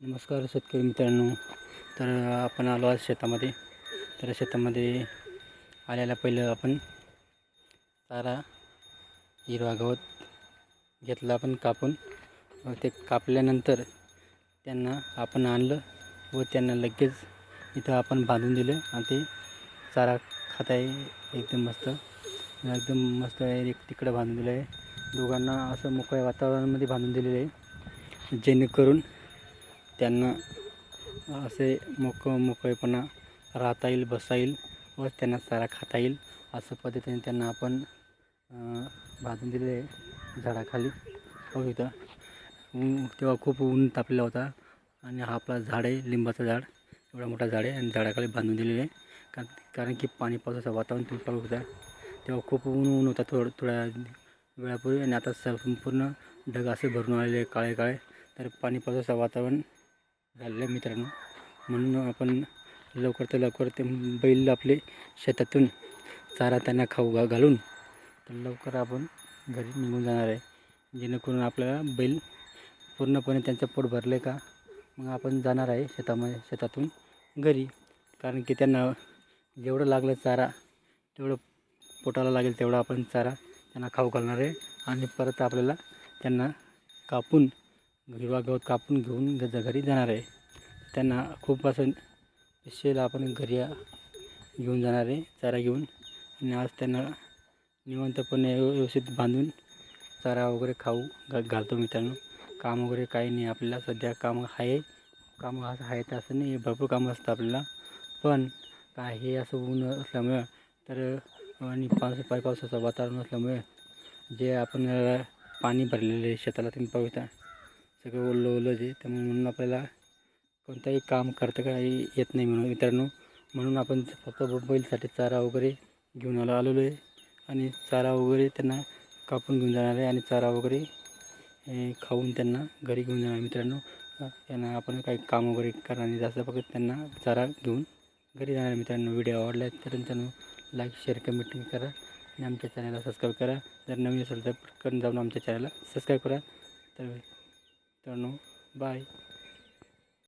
नमस्कार शेतकरी मित्रांनो. तर आपण आलो आज शेतामध्ये. तर शेतामध्ये आल्याला पहिलं आपण चारा हिरवा गवत घेतला आपण कापून. व ते कापल्यानंतर त्यांना आपण आणलं व त्यांना लगेच इथं आपण बांधून दिलं आणि ते चारा खात आहे एकदम मस्त. एकदम मस्त आहे. एक तिकडं बांधून दिलं आहे दोघांना असं मोकळ्या वातावरणामध्ये बांधून दिलेलं आहे. जेणेकरून त्यांना असे मोक मोकळेपणा राहता येईल बसता येईल व त्यांना चारा खाता येईल. असं पद्धतीने त्यांना आपण बांधून दिले आहे झाडाखाली. हो इथं. तेव्हा खूप ऊन तापलेला होता आणि हा आपला झाड आहे लिंबाचं झाड. एवढा मोठा झाड आहे आणि झाडाखाली बांधून दिलेले आहे. कारण कारण की पाणी पावसाचं वातावरण तुम्ही पाहू शकता तेव्हा खूप ऊन ऊन होता थोडं थोड्या वेळापूर्वी आणि आता संपूर्ण ढग असे भरून आलेले काळे काळे तर पाणी पावसाचं वातावरण झालेलं आहे मित्रांनो. म्हणून आपण लवकर तर लवकर ते बैल आपले शेतातून चारा त्यांना खाऊ घा घालून तर लवकर आपण घरी निघून जाणार आहे. जेणेकरून आपल्याला बैल पूर्णपणे त्यांचं पोट भरले का? मग आपण जाणार आहे शेतामध्ये शेतातून घरी. कारण की त्यांना जेवढं लागलं चारा तेवढं पोटाला लागेल तेवढा आपण चारा त्यांना खाऊ घालणार आहे. आणि परत आपल्याला त्यांना कापून हिरवा गवत कापून घेऊन घरी जाणार आहे. त्यांना खूप असं स्पेशल आपण घरी घेऊन जाणार आहे चारा घेऊन. आणि आज त्यांना निवंतपणे व्यवस्थित बांधून चारा वगैरे खाऊ घा घालतो मित्रांनो. काम वगैरे काही नाही आपल्याला सध्या काम आहे. काम असं आहे तर असं नाही भरपूर कामं असतं आपल्याला. पण काय हे असं ऊन असल्यामुळं तर आणि पाऊस पाय पावसाचं वातावरण असल्यामुळे जे आपण पाणी भरलेलं आहे शेताला तुम्ही पाहता सगळं ओलं ओलं जे त्यामुळे म्हणून आपल्याला कोणताही काम करता काही येत नाही म्हणून मित्रांनो. म्हणून आपण फक्त बैलसाठी चारा वगैरे घेऊन आलो आलेलो आहे. आणि चारा वगैरे त्यांना कापून घेऊन जाणार आहे आणि चारा वगैरे हे, खाऊन त्यांना घरी घेऊन जाणार मित्रांनो. त्यांना आपण काही काम वगैरे करणार नाही जास्त फक्त त्यांना चारा घेऊन घरी जाणार मित्रांनो. व्हिडिओ आवडला तर मित्रांनो लाईक शेअर कमेंट करा. आणि आमच्या चॅनलला सबस्क्राईब करा. जर नवीन असेल तर पटकन जाऊन आमच्या चॅनलला सबस्क्राईब करा. तर मित्रांनो बाय